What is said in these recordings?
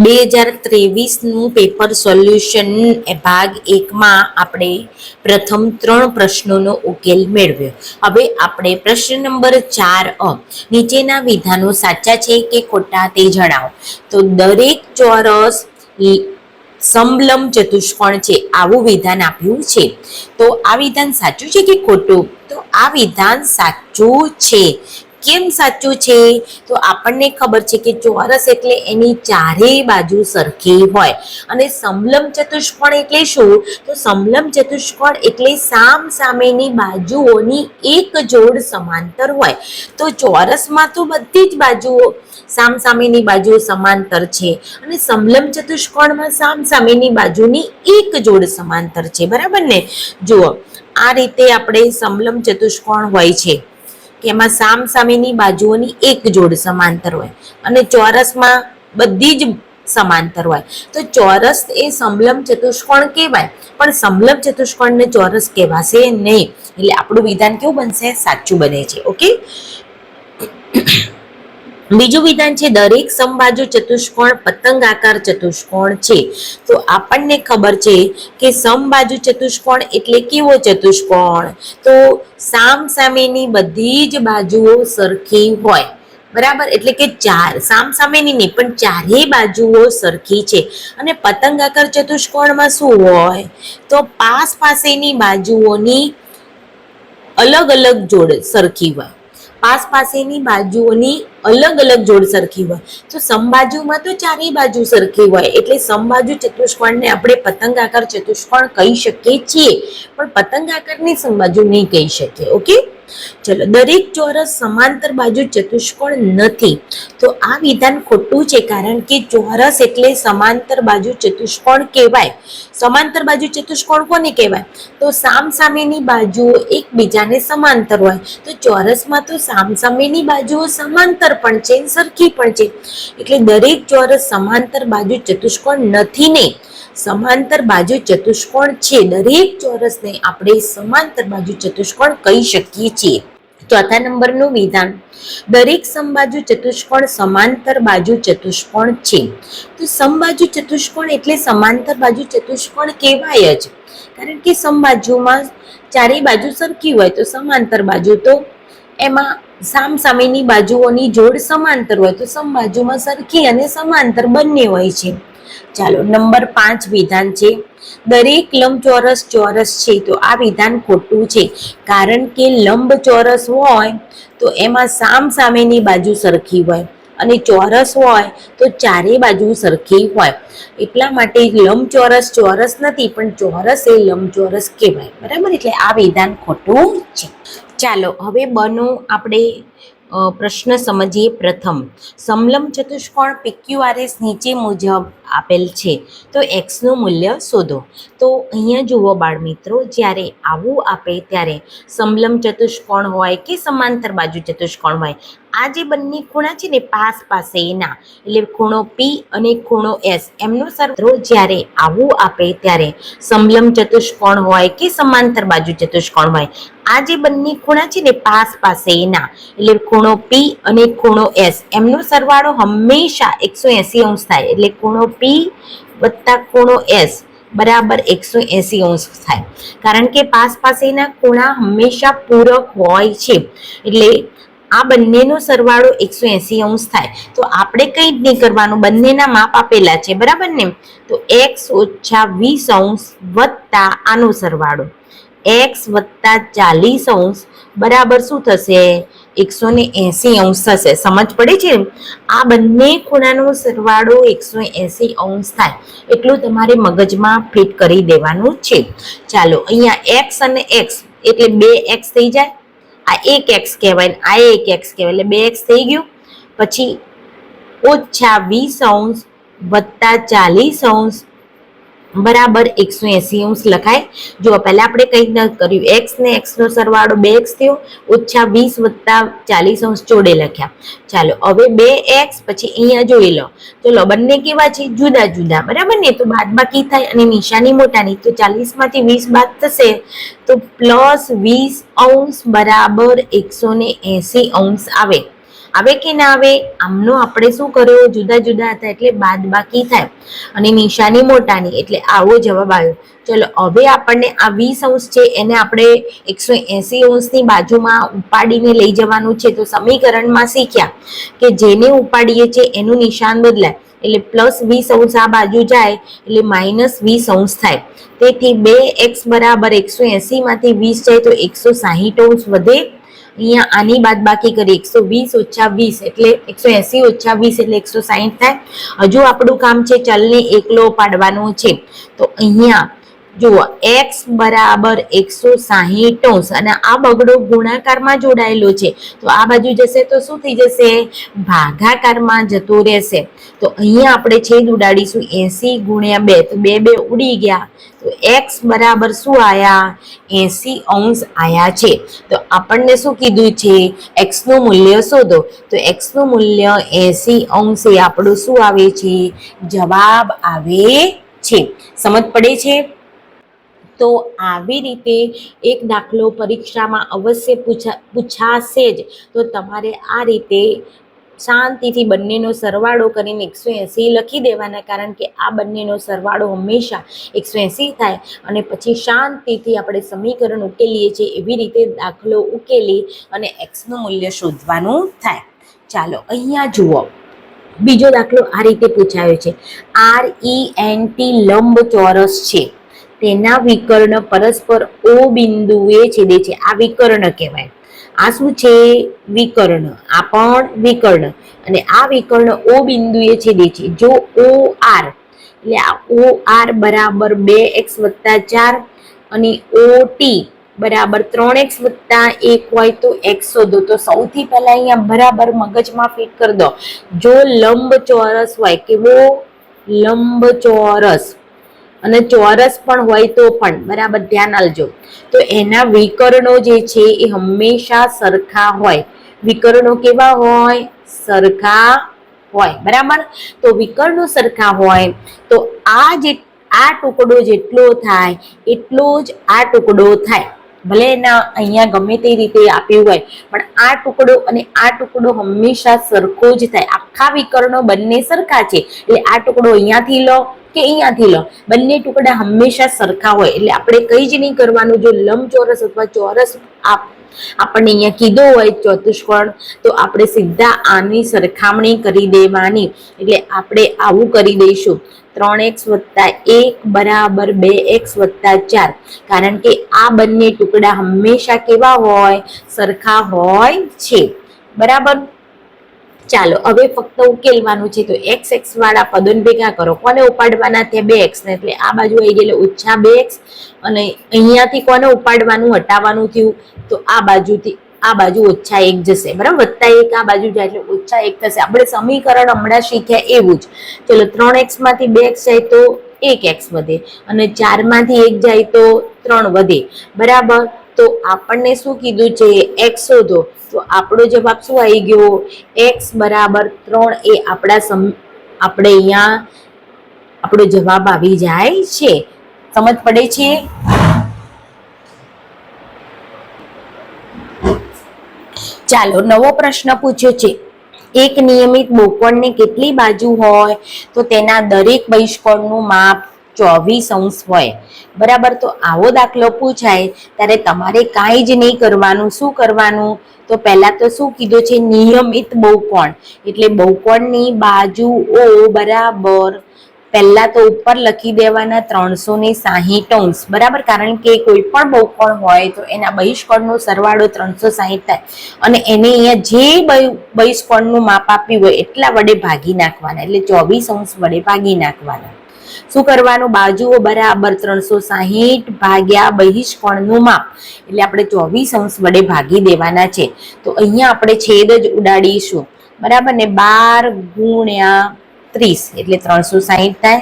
બે હજાર ત્રેવીસનું paper solution ભાગ એકમાં આપણે પ્રથમ ત્રણ પ્રશ્નોનો ઉકેલ મેળવ્યો. હવે આપણે પ્રશ્ન નંબર ચાર અ, નીચેના વિધાનો સાચા છે કે ખોટા તે જણાવો. તો દરેક ચોરસ સમલંબ ચતુષ્કોણ છે, આવું વિધાન આપ્યું છે. તો આ વિધાન સાચું છે કે ખોટું? તો આ વિધાન સાચું છે. કેમ સાચું છે? તો આપણને ખબર છે કે ચોરસ એટલે એની ચારેય બાજુ સરખી હોય. અને સમલમ ચતુષ્કોણ એટલે શું? તો સમલમ ચતુષ્કોણ એટલે સામ સામેની બાજુઓની એક જોડ સમાંતર હોય. તો ચોરસમાં તો બધી જ બાજુઓ સામ સામેની બાજુઓ સમાંતર છે. અને સમલમ ચતુષ્કોણમાં સામ સામેની બાજુની એક જોડ સમાંતર છે. બરાબર ને? જુઓ, આ રીતે આપણે સમલમ ચતુષ્કોણ હોય છે. કે એમાં સામ સામેની બાજુઓની એક જોડ સમાંતર હોય અને ચોરસમાં બધી જ સમાંતર હોય. તો ચોરસ એ સમલંબ ચતુષ્કોણ કહેવાય, પણ સમલંબ ચતુષ્કોણને ચોરસ કહેવાશે નહીં. એટલે આપણું વિધાન કેવું બનશે? સાચું બને છે. ઓકે? બીજું વિધાન છે, દરેક સમબાજુ ચતુષ્કોણ પતંગ આકાર ચતુષ્કોણ છે. તો આપણને ખબર છે કે સમબાજુ ચતુષ્કોણ એટલે કેવો ચતુષ્કોણ? તો સામ સામેની બધી જ બાજુઓ સરખી હોય. બરાબર? એટલે કે ચાર. સામ સામેની નહીં પણ ચારેય બાજુઓ સરખી છે. અને પતંગ આકાર ચતુષ્કોણમાં શું હોય? તો પાસ પાસેની બાજુઓની અલગ અલગ જોડ સરખી હોય. પાસ પાસેની બાજુઓની અલગ અલગ જોડ સરખી હોય. તો સમબાજુમાં તો ચારેય બાજુ સરખી હોય. એટલે સમબાજુ ચતુષ્કોણને આપણે પતંગાકાર ચતુષ્કોણ કહી શકીએ છીએ. પણ પતંગાકારની સમબાજુ નહીં કહી શકીએ. ઓકે? ચલો, દરેક ચોરસ સમાંતર બાજુ ચતુષ્કોણ નથી. તો આ વિધાન ખોટું છે કારણ કે ચોરસ એટલે સમાંતર બાજુ ચતુષ્કોણ કહેવાય. સમાંતર બાજુ ચતુષ્કોણ કોને કહેવાય? તો સામ સામેની બાજુઓ એકબીજાને સમાંતર હોય. તો ચોરસમાં તો સામ સામેની બાજુઓ સમાંતર પણ છે સરખી પણ છે. એટલે દરેક ચોરસ સમાંતર બાજુ ચતુષ્કોણ નથી ને. સમાંતર બાજુ ચતુષ્કોણ છે. દરેક ચોરસને આપણે સમાંતર બાજુ ચતુષ્કોણ કહી શકીએ છીએ. ચોથા નંબરનું વિધાન. દરેક સમબાજુ ચતુષ્કોણ સમાંતર બાજુ ચતુષ્કોણ છે. તો સમબાજુ ચતુષ્કોણ એટલે સમાંતર બાજુ ચતુષ્કોણ કહેવાય જ. કારણ કે સમબાજુમાં ચારેય બાજુ સરખી હોય તો સમાંતર બાજુ તો એમાં સામ સામેની બાજુઓની જોડ સમાંતર હોય તો સમબાજુમાં સરખી અને સમાંતર બંને હોય છે. ચાલો, નંબર પાંચ વિધાન છે. દરેક લંબચોરસ ચોરસ છે, તો આ વિધાન ખોટું છે. કારણ કે લંબ ચોરસ હોય, તો એમાં સામ સામેની બાજુ સરખી હોય અને ચોરસ હોય, તો ચારે બાજુ સરખી હોય. એટલા માટે લંબચોરસ ચોરસ નથી, પણ ચોરસ એ લંબચોરસ કહેવાય. બરાબર? એટલે આ વિધાન ખોટું છે. ચાલો, હવે બનો આપણે પ્રશ્ન સમજીએ પ્રથમ. સમલમ ચતુષ્કોણ પીક્યુઆરએસ નીચે મુજબ આપેલ છે. તો એક્સનું મૂલ્ય શોધો. તો અહીંયા જુઓ બાળ મિત્રો જ્યારે આવું આપે ત્યારે સમલમ ચતુષ્કોણ હોય કે સમાંતર બાજુ ચતુષ્કોણ હોય? આ જે બંને ખૂણા છે ને, પાસ પાસે એના, એટલે ખૂણો પી અને ખૂણો એસ એમનો સરવાળો જ્યારે આવું આપે ત્યારે સમલમ ચતુષ્કોણ હોય કે સમાંતર બાજુ ચતુષ્કોણ હોય? આ જે બંને ખૂણા છે ને પાસ પાસે એના. એટલે ખૂણો પી અને ખૂણો એસ એમનો સરવાળો હંમેશા એકસો એંસી અંશ થાય. એટલે ખૂણો પી વત્તા ખૂણો એસ બરાબર એકસો એંસી અંશ થાય. કારણ કે પાસ પાસેના ખૂણા હંમેશા પૂરક હોય છે. એટલે આ બંનેનો સરવાળો એકસો એંસી અંશ થાય. તો આપણે કંઈ જ નહીં કરવાનું. બંનેના માપ આપેલા છે. બરાબર ને? તો એક્સ ઓછા વીસ અંશ વત્તા આનો સરવાળો. એક્સ વત્તા ચાલીસ અંશ બરાબર શું થશે? એકસો ને એંસી અંશ થશે. સમજ પડે છે? આ બંને ખૂણાનો સરવાળો એકસો એંસી અંશ થાય. એટલું તમારે મગજમાં ફિટ કરી દેવાનું છે. ચાલો, અહીંયા એક્સ અને એક્સ એટલે બે એક્સ થઈ જાય. આ એક એક્સ કહેવાય, આ એક એક્સ કહેવાય, એટલે બે એક્સ થઈ ગયું. પછી ઓછા વીસ અંશ વત્તા ચાલીસ અંશ બરાબર એકસો એસી અંશ લખાય. જો પહેલા આપણે કંઈક ન કર્યું. એક્સ ને એક્સ નો સરવાળો બે એક્સ થયો, ઓછા વીસ વત્તા ચાલીસ અંશ જોડે લખ્યા. ચાલો, હવે બે એક્સ પછી અહીંયા જોઈ લો. ચલો બંને કેવા છે? જુદા જુદા. બરાબર ને? તો બાદ બાકી થાય અને નિશાની મોટાની. તો ચાલીસમાંથી વીસ બાદ થશે. તો પ્લસ વીસ અંશ બરાબર એકસો ને એંસી અંશ આવે. આવે કે ના આવે, આમનો આપણે શું કર્યો? જુદા જુદા હતા એટલે બાદ બાકી થાય. અને નિશાની મોટાની, એટલે આવો જવાબ આવ્યો. ચલો, હવે આપણને આ વીસ અંશ છે, એને આપણે એકસો એસી અંશની બાજુમાં ઉપાડીને લઈ જવાનું છે. તો સમીકરણમાં શીખ્યા કે જેને ઉપાડીએ છીએ એનું નિશાન બદલાય. એટલે પ્લસ વીસ અંશ આ બાજુ જાય, એટલે માઇનસ વીસ અંશ થાય. તેથી બે એક્સ બરાબર એકસો એસી માંથી વીસ જાય તો એકસો સાહીઠ અંશ વધે. અહીંયા આની બાદ બાકી કરી. એકસો વીસ ઓછા વીસ એટલે એકસો એસી ઓછા વીસ એટલે એકસો સાહીઠ થાય. હજુ આપણું કામ છે ચલને એકલો પાડવાનો છે. તો અહીંયા જુઓ એક્સ બરાબર એકસો સાહીઠ અને આ બગડો ગુણાકારમાં જોડાયેલો છે. તો આ બાજુ જશે તો શું થઈ જશે? ભાગાકારમાં જતો રહેશે. તો અહીંયા આપણે છેદ ઉડાડીશું, એસી ગુણ્યા બે. તો બે બે ઉડી ગયા. તો એક્સ બરાબર શું આયા? એસી અંશ આયા છે. તો આપણને શું કીધું છે? એક્સનું મૂલ્ય શોધો. તો એક્સનું મૂલ્ય એસી અંશ આપણું શું આવે છે? જવાબ આવે છે. સમજ પડે છે? તો આવી રીતે એક દાખલો પરીક્ષામાં અવશ્ય પૂછા, પૂછાશે જ. તો તમારે આ રીતે શાંતિથી બંનેનો સરવાળો કરીને એકસો એંસી લખી દેવાના, કારણ કે આ બંનેનો સરવાળો હંમેશા એકસો એંસી થાય અને પછી શાંતિથી આપણે સમીકરણ ઉકેલીએ છીએ એવી રીતે દાખલો ઉકેલી અને એક્સનું મૂલ્ય શોધવાનું થાય. ચાલો, અહીંયા જુઓ. બીજો દાખલો આ રીતે પૂછાયો છે. આર ઈ એન ટી લંબ ચોરસ છે. તેના વિકર્ણ પરસ્પર ઓ બિંદુએ છેદે છે. આ વિકર્ણ કહેવાય. આ શું છે? વિકર્ણ. આ પણ વિકર્ણ. અને આ વિકર્ણ ઓ બિંદુએ છેદે છે. જો ઓ આર, એટલે આ ઓ આર બરાબર બે એક્સ વત્તા ચાર અને ઓ ટી બરાબર ત્રણ એક્સ વત્તા એક હોય તો એક્સ શોધો. તો સૌથી પહેલાં અહીંયા બરાબર મગજમાં ફિટ કરી દો. જો લંબ ચોરસ હોય કેવો લંબ ચોરસ અને ચોરસ પણ હોય તો પણ, બરાબર, ધ્યાન આલજો તો એના વિકર્ણો જે છે એ હંમેશા સરખા હોય. વિકર્ણો કેવા હોય? સરખા હોય, બરાબર? તો વિકર્ણો સરખા હોય, તો આ જે, આ ટુકડો જેટલો થાય, એટલો જ આ ટુકડો થાય. ભલે એના અહીંયા ગમે તે રીતે આપ્યું હોય, પણ આ ટુકડો અને આ ટુકડો હંમેશા સરખો જ થાય. આખા વિકર્ણો બંને સરખા છે. એટલે આ ટુકડો અહીંયાથી લો કે અહીંયાથી લો? બંને ટુકડા હંમેશા સરખા હોય. એટલે આપણે કઈ જ નહીં કરવાનું. જો લંબચોરસ અથવા ચોરસ આપ, આપણને અહીંયા કીધો હોય ચતુષ્કોણ તો આપણે સીધા આની સરખામણી કરી દેવાની. એટલે આપણે આવું કરી દઈશું. ત્રણ એક્સ વત્તા એક બરાબર બે એક્સ વત્તા ચાર. કારણ કે આ બંને ટુકડા હંમેશા કેવા હોય? સરખા હોય છે. બરાબર? ચાલો, હવે ફક્ત ઉકેલવાનું છે. તો એક્સ એક્સ વાળા પદોને ભેગા કરો. કોને ઉપાડવાના? ત્યાં બે એક્સ ને. એટલે આ બાજુ આવી ગયેલો ઓછા બે એક્સ. અને અહીંયાથી કોને ઉપાડવાનું? હટાવવાનું થયું. તો આ બાજુથી આ બાજુ ઓછા એક જશે. બરાબર? વત્તા એક આ બાજુ જાય એટલે ઓછા એક થશે. આપણે સમીકરણ હમણાં શીખ્યા એવું જ. ચલો, ત્રણ એક્સમાંથી બે એક્સ જાય તો એક એક્સ વધે અને ચારમાંથી એક જાય તો ત્રણ વધે. બરાબર? તો આપણને શું કીધું છે? એક્સ શોધો. તો આપણો જવાબ શું આવી ગયો? એક્સ બરાબર ત્રણ એ આપણા સમ, આપણે અહીંયા, આપણો જવાબ આવી જાય છે. સમજ પડે છે? ચાલો નવો પ્રશ્ન પૂછ્યો છે. એક નિયમિત બહુકોણની કેટલી બાજુ હોય? તો તેના દરેક બહિષ્કોણનું માપ ચોવીસ અંશ હોય. બરાબર? તો આવો દાખલો પૂછાય. ત્યારે તમારે કાંઈ જ નહીં કરવાનું. શું કરવાનું? તો પહેલાં તો શું કીધું છે? નિયમિત બહુકોણ. એટલે બહુકોણની બાજુઓ બરાબર પહેલા તો ઉપર લખી દેવાના ત્રણસો ને સાહીઠ અંશ. બરાબર? કારણ કે કોઈ પણ બહુકોણ હોય તો એના બહિષ્કોણનો સરવાળો ત્રણસો સાહીઠ થાય. અને એને અહીંયા જે બહિ- બહિષ્કોણનું માપ આપ્યું હોય એટલા વડે ભાગી નાખવાના. એટલે ચોવીસ અંશ વડે ભાગી નાખવાના. શું કરવાનું? બાજુઓ બરાબર ત્રણસો સાહીઠ ભાગ્યા બહિષ્કોણનું માપ. એટલે આપણે ચોવીસ અંશ વડે ભાગી દેવાના છે. તો અહીંયા આપણે છેદ જ ઉડાડીશું. બરાબર? ને બાર ગુણ્યા ત્રીસ, એટલે ત્રણસો સાહીઠ થાય.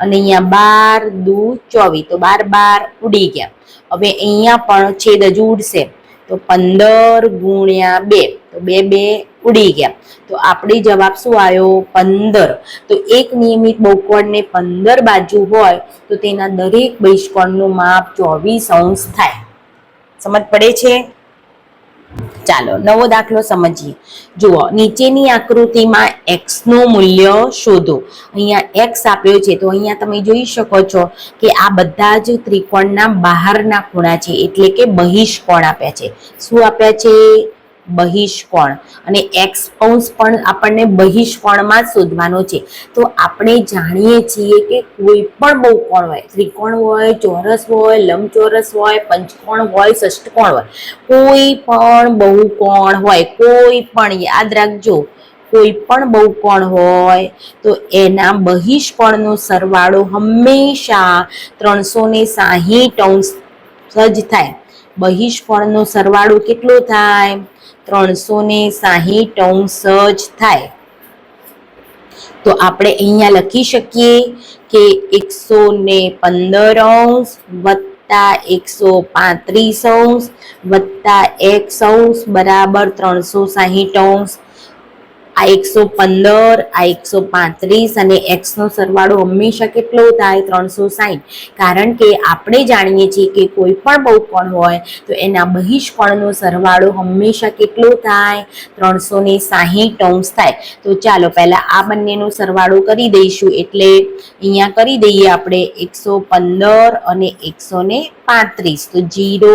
અને અહીંયા બાર, દુ, ચોવીસ. તો બાર બાર ઉડી ગયા. હવે અહીંયા પણ છેદ હજુ ઉડશે. તો પંદર ગુણ્યા બે, તો બે બે ઉડી ગયા. તો આપણી જવાબ શું આવ્યો? પંદર. તો એક નિયમિત બહુકોણને પંદર બાજુ હોય, તો તેના દરેક બહિષ્કોણનું માપ ચોવીસ અંશ થાય. સમજ પડે છે? ચાલો, નવો દાખલો સમજીએ. જુઓ, નીચેની આકૃતિમાં એક્સનું મૂલ્ય શોધો. અહીંયા એક્સ આપ્યો છે, તો અહીંયા તમે જોઈ શકો છો કે આ બધા જ ત્રિકોણના બહારના ખૂણા છે, એટલે કે બહિષ્કોણ આપ્યા છે. શું આપ્યા છે? બહિષ્કોણ અને એક્સપોન્સ પણ આપણને બહિષ્કોણમાં શોધવાનો છે. તો આપણે જાણીએ છીએ કે કોઈ પણ બહુકોણ હોય, ત્રિકોણ હોય, ચોરસ હોય, લંબચોરસ હોય, પંચકોણ હોય ષષ્ટકોણ હોય, કોઈ પણ બહુકોણ હોય, કોઈ પણ, યાદ રાખજો, કોઈ પણ બહુકોણ હોય, તો એના બહિષ્કોણનો સરવાળો હંમેશા ત્રણસો ને સાહીઠ અંશ જ થાય. બહિષ્કોણનો સરવાળો કેટલો થાય? ત્રણસો ને સાહીઠ અંશ જ થાય. તો આપણે અહીંયા લખી શકીએ કે એકસો ને પંદર અંશ વત્તા એકસો પાંત્રીસ અંશ વત્તા એક અંશ બરાબર ત્રણસો સાહીઠ અંશ આ એકસો પંદર, આ એકસો પાંત્રીસ અને એક્સનો સરવાળો હંમેશા કેટલો થાય? ત્રણસો સાહીઠ કારણ કે આપણે જાણીએ છીએ કે કોઈ પણ બહુકોણ હોય, તો એના બહિષ્કોણનો સરવાળો હંમેશા કેટલો થાય? ત્રણસો ને સાહીઠ અંશ થાય. તો ચાલો પહેલાં આ બંનેનો સરવાળો કરી દઈશું. એટલે અહીંયા કરી દઈએ આપણે એકસો પંદર અને એકસો ને પાંત્રીસ. તો જીરો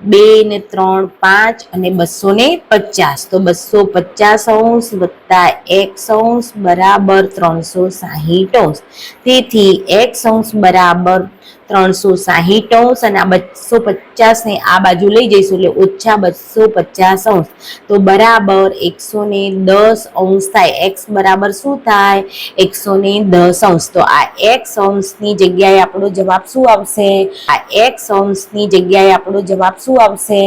બે ને ત્રણ પાંચ અને બસો ને પચાસ. તો બસો પચાસ અંશ વત્તા એક અંશ બરાબર ત્રણસો સાહીઠ અંશ. તેથી એક અંશ બરાબર ત્રણસો સાહીઠ અંશ અને આ બસો પચાસ ને આ બાજુ લઈ જઈશું એટલે ઓછા બસો પચાસ અંશ. તો બરાબર એકસો ને દસ અંશ થાય. એક્સ બરાબર શું થાય? એકસો ને દસ અંશ. તો આ એક્સ અંશની જગ્યાએ આપણો જવાબ શું આવશે? આ એક્સ અંશની જગ્યાએ આપણો જવાબ શું આવશે?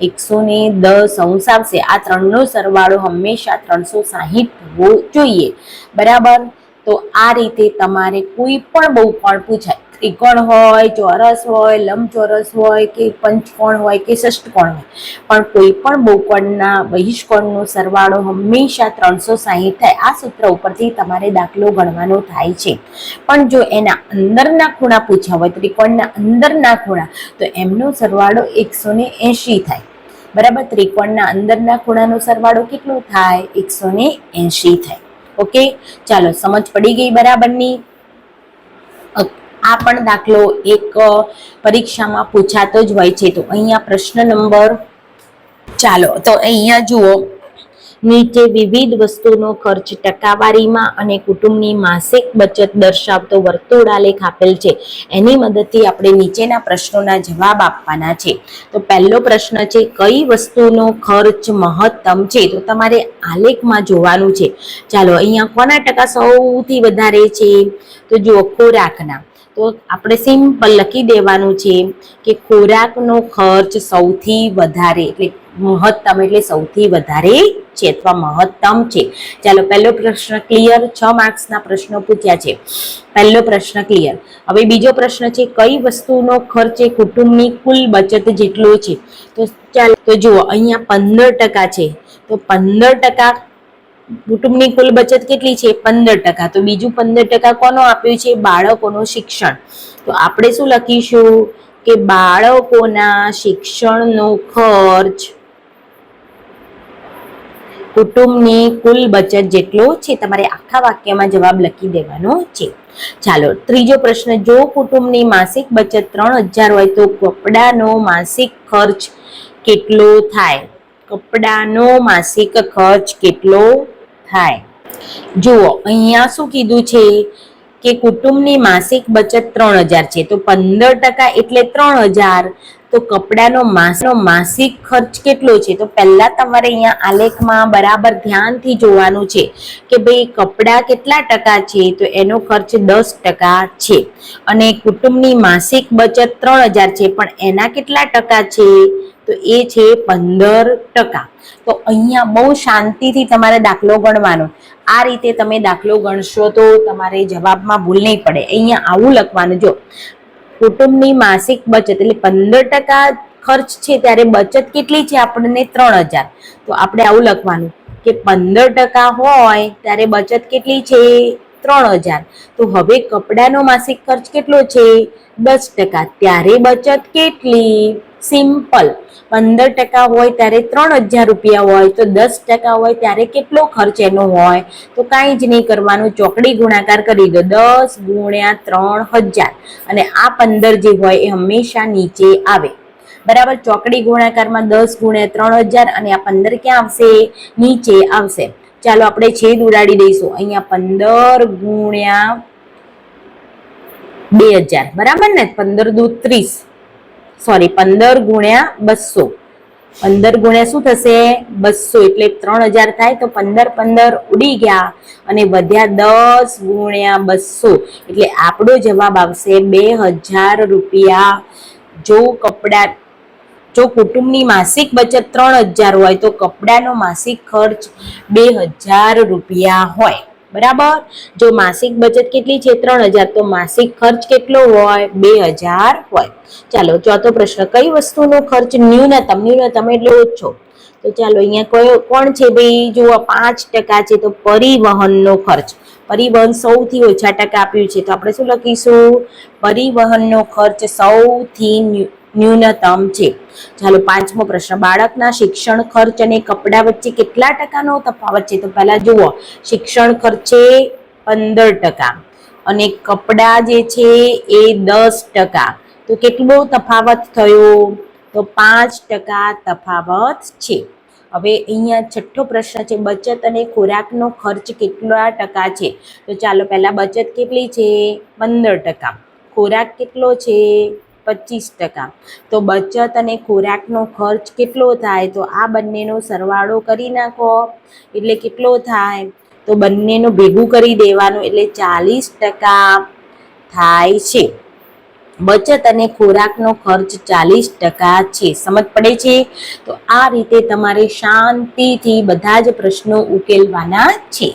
એકસો ને દસ અંશ આવશે. આ ત્રણનો સરવાળો હંમેશા ત્રણસો સાહીઠ હોવો જોઈએ. બરાબર? તો આ રીતે તમારે કોઈ પણ બહુ પણ પૂછાય. ત્રિકોણ હોય, ચોરસ હોય, લંબચોરસ હોય કે પંચકોણ હોય કે ષષ્ટકોણ હોય. પણ કોઈ પણ બહુકોણના બહિષ્કોણનો સરવાળો હંમેશા ત્રણસો સાહીઠ થાય. આ સૂત્ર ઉપરથી તમારે દાખલો ગણવાનો થાય છે. પણ જો એના અંદરના ખૂણા પૂછ્યા હોય, ત્રિકોણના અંદરના ખૂણા, તો એમનો સરવાળો એકસો એંશી થાય. બરાબર? ત્રિકોણના અંદરના ખૂણાનો સરવાળો કેટલો થાય? એકસો ને એંશી થાય. ઓકે? ચાલો, સમજ પડી ગઈ બરાબરની? આ પણ દાખલો એક પરીક્ષામાં પૂછાતો જ હોય છે. તો અહીંયા પ્રશ્ન નંબર ચાલો, તો અહીંયા જુઓ. નીચે વિવિધ વસ્તુનો ખર્ચ ટકાવારીમાં અને કુટુંબની માસિક બચત દર્શાવતો વર્તુળાલેખ આપેલ છે. એની મદદથી આપણે નીચેના પ્રશ્નોના જવાબ આપવાના છે. તો પહેલો પ્રશ્ન છે, કઈ વસ્તુનો ખર્ચ મહત્તમ છે? તો તમારે આલેખમાં જોવાનું છે. ચાલો, અહીંયા કોના ટકા સૌથી વધારે છે? તો જુઓ, ખોરાકના. તો આપણે સિમ્પલ લખી દેવાનું છે કે ખોરાકનો ખર્ચ સૌથી વધારે, એટલે મહત્તમ એટલે સૌથી વધારે છે, અથવા મહત્તમ છે. ચાલો પહેલો પ્રશ્ન ક્લિયર છ માર્ક્સના પ્રશ્નો પૂછ્યા છે. પહેલો પ્રશ્ન ક્લિયર હવે બીજો પ્રશ્ન છે, કઈ વસ્તુનો ખર્ચ એ કુટુંબની કુલ બચત જેટલો છે? તો ચાલો, તો જુઓ, અહીંયા પંદર ટકા છે. તો પંદર ટકા કુટુંબની કુલ બચત કેટલી છે? પંદર ટકા. તો બીજું પંદર ટકા કોનો આપ્યું છે? બાળકોનું શિક્ષણ. તો આપણે શું લખીશું? કે બાળકોના શિક્ષણનો ખર્ચ કુટુંબની કુલ બચત જેટલો છે. તમારે આખા વાક્યમાં જવાબ લખી દેવાનો છે. ચાલો, ત્રીજો પ્રશ્ન. જો કુટુંબની માસિક બચત ત્રણ હજાર હોય, તો કપડાનો માસિક ખર્ચ કેટલો થાય? કપડાનો માસિક ખર્ચ કેટલો થાય. જુઓ, અહીંયા શું કીધું છે કે કુટુંબની માસિક બચત ત્રણ હજાર છે. તો પંદર ટકા એટલે ત્રણ હજાર. તો કપડાનો માસનો માસિક ખર્ચ કેટલો છે? તો પહેલાં તમારે અહીંયા આલેખમાં બરાબર ધ્યાનથી જોવાનું છે કે ભાઈ કપડાં કેટલા ટકા છે? તો એનો ખર્ચ દસ ટકા છે. અને કુટુંબની માસિક બચત ત્રણ હજાર છે. પણ એના કેટલા ટકા છે? તો એ છે પંદર ટકા. તો અહીંયા બહુ શાંતિથી તમારે દાખલો ગણવાનો. આ રીતે તમે દાખલો ગણશો તો તમારે જવાબમાં ભૂલ નહીં પડે. અહીંયા આવું લખવાનું, જો. કુટુંબની માસિક બચત એટલે પંદર ટકા ખર્ચ છે ત્યારે બચત કેટલી છે આપણને? ત્રણ હજાર. તો આપણે આવું લખવાનું કે પંદર ટકા હોય ત્યારે બચત કેટલી છે? ત્રણ હજાર. તો હવે કપડાનો માસિક ખર્ચ કેટલો છે? દસ ટકા. ત્યારે બચત કેટલી? સિમ્પલ. પંદર ટકા હોય ત્યારે ત્રણ હજાર રૂપિયા હોય. તો દસ ટકા હોય ત્યારે કેટલો ખર્ચ એનો હોય? તો કાંઈ જ નહીં કરવાનું. ચોકડી ગુણાકાર કરી દો. દસ ગુણ્યા ત્રણ હજાર. અને આ પંદર જે હોય એ હંમેશા નીચે આવે. બરાબર? ચોકડી ગુણાકારમાં દસ ગુણ્યા ત્રણ હજાર અને આ પંદર ક્યાં આવશે? નીચે આવશે. ચાલો આપણે છેદ ઉડાડી દઈશું. અહીંયા પંદર ગુણ્યા બે હજાર. બરાબર ને? પંદર દુ ત્રીસ. સોરી પંદર ગુણ્યા બસો. પંદર ગુણ્યા શું થશે? બસો. એટલે ત્રણ હજાર થાય તો પંદર પંદર ઉડી ગયા અને વધ્યા દસ ગુણ્યા બસો. એટલે આપણો જવાબ આવશે બે હજાર રૂપિયા. જો કપડા જો કુટુંબની માસિક બચત ત્રણ હજાર હોય તો કપડાનો માસિક ખર્ચ બે હજાર રૂપિયા હોય. બરાબર? જો માસિક બચત કેટલી છે ત્રણ હજાર, તો માસિક ખર્ચ કેટલો હોય? બે હજાર હોય. ચાલો ચોથો પ્રશ્ન કઈ વસ્તુનો ખર્ચ ન્યૂનતમ ન્યૂનતમ એટલે ઓછો. તો ચાલો, અહીંયા કયો, કોણ છે ભાઈ? જુઓ, પાંચ ટકા છે તો પરિવહનનો ખર્ચ. પરિવહન સૌથી ઓછા ટકા આપ્યું છે. તો આપણે શું લખીશું? પરિવહનનો ખર્ચ સૌથી ન્યૂનતમ છે. ચાલો પાંચમો પ્રશ્ન. બાળકના શિક્ષણ ખર્ચ અને કપડા વચ્ચે કેટલા ટકાનો તફાવત છે? તો પહેલા જુઓ. શિક્ષણ ખર્ચે પંદર ટકા અને કપડાં જે છે એ દસ ટકા. તો કેટલો તફાવત થયો? તો પાંચ ટકા તફાવત છે. હવે અહીંયા છઠ્ઠો પ્રશ્ન છે. બચત અને ખોરાકનો ખર્ચ કેટલા ટકા છે? તો ચાલો પહેલાં બચત કેટલી છે? પંદર ટકા. ખોરાક કેટલો છે? પચીસ ટકા. તો બચત અને ખોરાકનો ખર્ચ કેટલો થાય? તો આ બંનેનો સરવાળો કરી નાખો. એટલે કેટલો થાય? તો બંનેનું ભેગું કરી દેવાનું એટલે ચાલીસ ટકા થાય છે. બચત અને ખોરાકનો ખર્ચ ચાલીસ ટકા છે. સમજ પડે છે? તો આ રીતે તમારે શાંતિથી બધા જ પ્રશ્નો ઉકેલવાના છે.